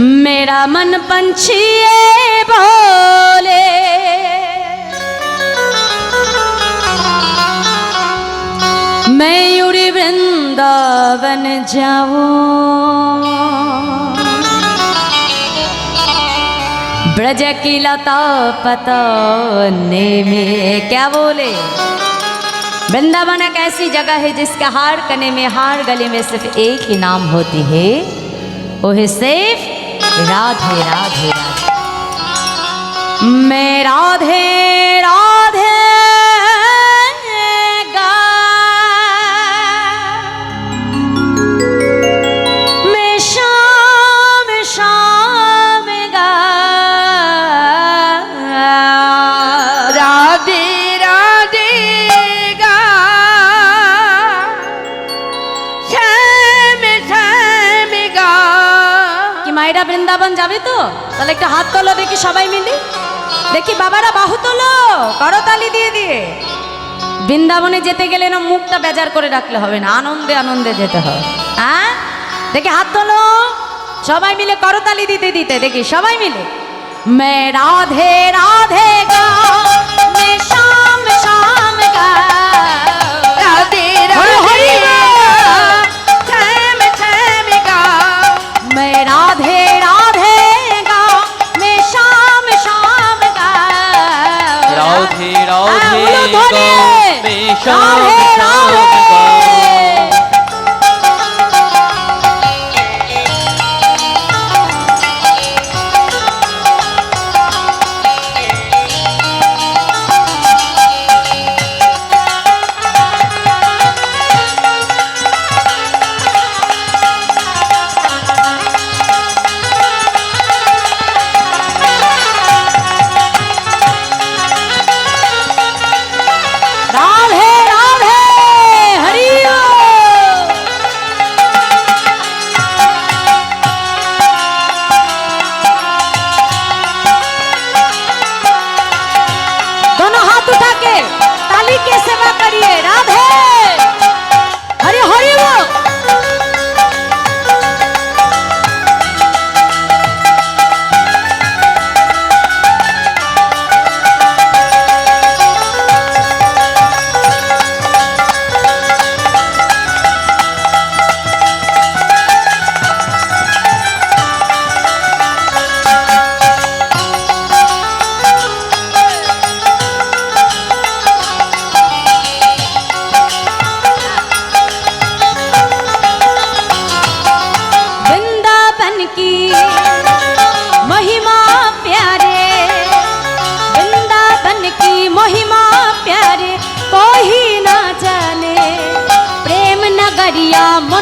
मेरा मन पंछी बोले। मैं उड़ी वृंदावन जाऊँ। ब्रज की लता पतने में क्या बोले? वृंदावन एक ऐसी जगह है जिसके हार कने में हार गले में सिर्फ़ एक ही नाम होती है वो है सिर्फ़ राधे राधे राधे। मैं राधे বৃন্দাবন যাবে তো? তাহলে একটা হাত তোলো দেখি সবাই মিলে। দেখি বাবারা বাহু তোলো, করো তালি দিয়ে দিয়ে। বৃন্দাবনে যেতে গেলে না মুখটা বেজার করে রাখলে হবে না, আনন্দে আনন্দে যেতে হবে হ্যাঁ? দেখি হাত তোলো, সবাই মিলে করতালি দিতে দিতে, দেখি সবাই মিলে। মে রাধে রাধে গা, মে শ্যাম শ্যাম গা।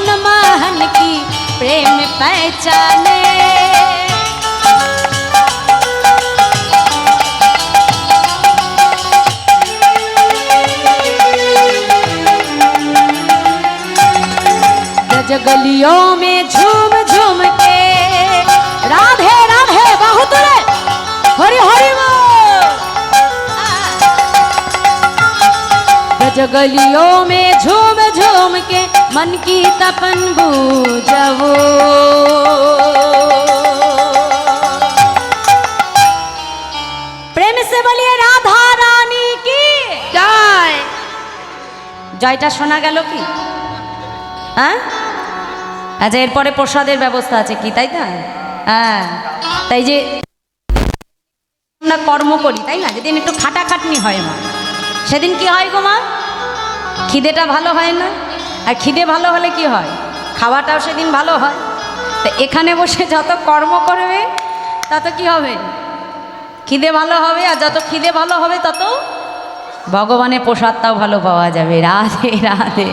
नगरिया मनमोहन की प्रेम पहचाने? ब्रज गलियों में झूम झूम के राधे राधे बहुत रे हरि गलियों में झूम झूम के मन की तपन बूझवो प्रेम से बोलिए राधा रानी की জয় জয়টা শোনা গেল কি হ্যাঁ আচ্ছা এরপরে প্রসাদের ব্যবস্থা আছে কি তাই না হ্যাঁ তাই যে আমরা কর্ম করি তাই না যেদিন একটু খাটাখাটনি হয় মা সেদিন কি হয় গো মা খিদেটা ভালো হয় না? আর খিদে ভালো হলে কি হয়? খাওয়াটাও সেদিন ভালো হয়। তো এখানে বসে যত কর্ম করবে, তত কি হবে? খিদে ভালো হবে, আর যত খিদে ভালো হবে, তত ভগবানের প্রসাদটাও ভালো পাওয়া যাবে। রাধে রাধে।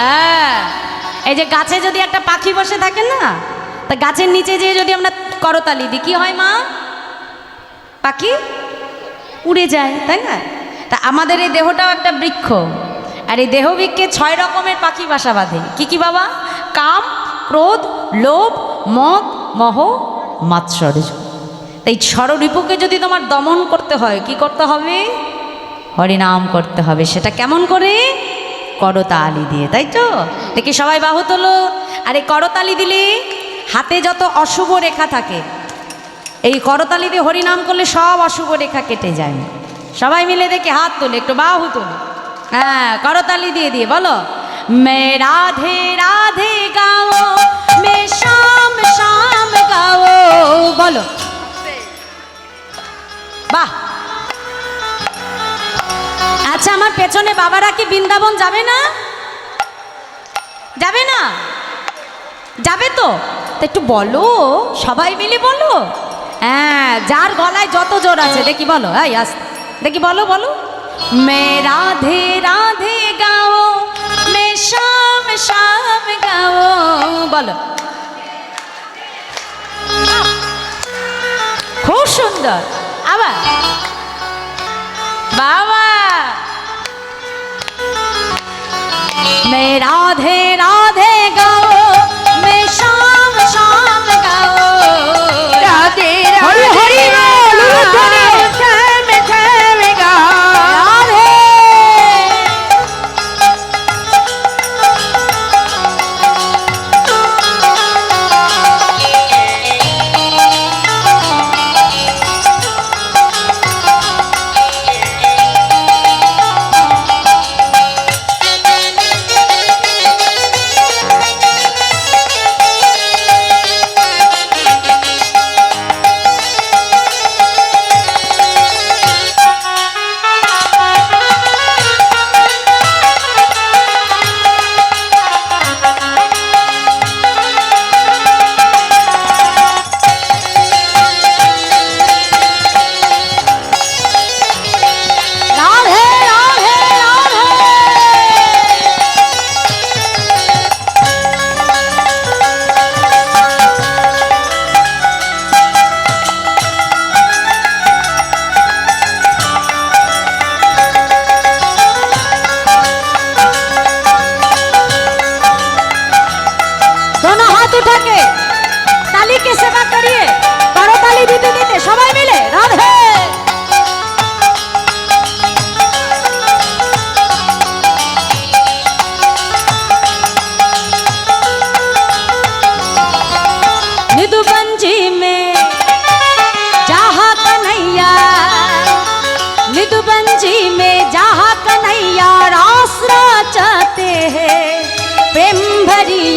হ্যাঁ। এই যে গাছে যদি একটা পাখি বসে থাকে না, তা গাছের নিচে যেয়ে যদি আমরা করতালি দিই কি হয় মা? পাখি উড়ে যায়, তাই না? তা আমাদের এই দেহটাও একটা বৃক্ষ। আর এই দেহবৃক্ষে ছয় রকমের পাখি বাসা বাঁধে। কি কি বাবা? কাম, ক্রোধ, লোভ, মদ, মহ মাৎসর্য তাই ষড়রিপুকে যদি তোমার দমন করতে হয়, কি করতে হবে? হরিনাম করতে হবে। সেটা কেমন করে? করতালি দিয়ে, তাই তো? দেখি সবাই বাহু তোলো। আর এই করতালি দিলে হাতে যত অশুভ রেখা থাকে, এই করতালি দিয়ে হরিনাম করলে সব অশুভ রেখা কেটে যায়। সবাই মিলে দেখে হাত তোলে, একটু বাহু তোলে। হ্যাঁ করতালি দিয়ে দিয়ে, বলো। মে রাধে রাধে গাও, মে শাম শাম গাও, বলো। বাহ। আচ্ছা আমার পেছনে বাবারা কি বৃন্দাবন যাবে না? যাবে না? যাবে তো? একটু বলো, সবাই মিলে বলো। হ্যাঁ যার গলায় যত জোর আছে, দেখি বলো। এই আস দেখি বলো বলো। মে রাধে রাধে গাও মে শ্যাম শ্যাম গাও বলো। খুব সুন্দর। আবার। বাবা। মে রাধে রাধে গাও মে শ্যাম শ্যাম গাও। রাধে রাধে।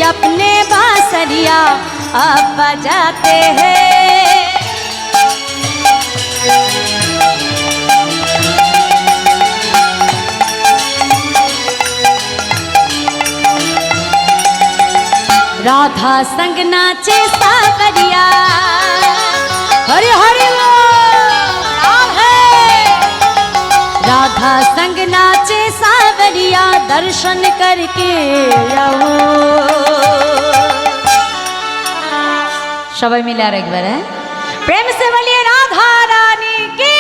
अपने बांसरिया अब बजाते हैं। राधा संग नाचे सावरिया हरे हरे राधा संग नाचे सावरिया दर्शन करके आओ সবাই মিলে আর একবার হ্যাঁ প্রেম সে বলিয়ে রাধা রানী কি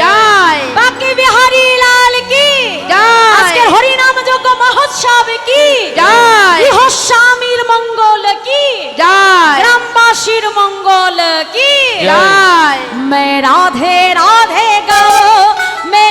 জয় বাকি বিহারী লাল কি জয়। আজকের হরিনাম যজ্ঞ মহোৎসব কি জয়। গৃহ স্বামীর মঙ্গল কি জয় গ্রামবাসীর মঙ্গল কি জয় मैं राधे राधे गाओ मैं शाम शाम गाओ রাধে রাধে হরি হরি শ্যাম শ্যাম গাও मैं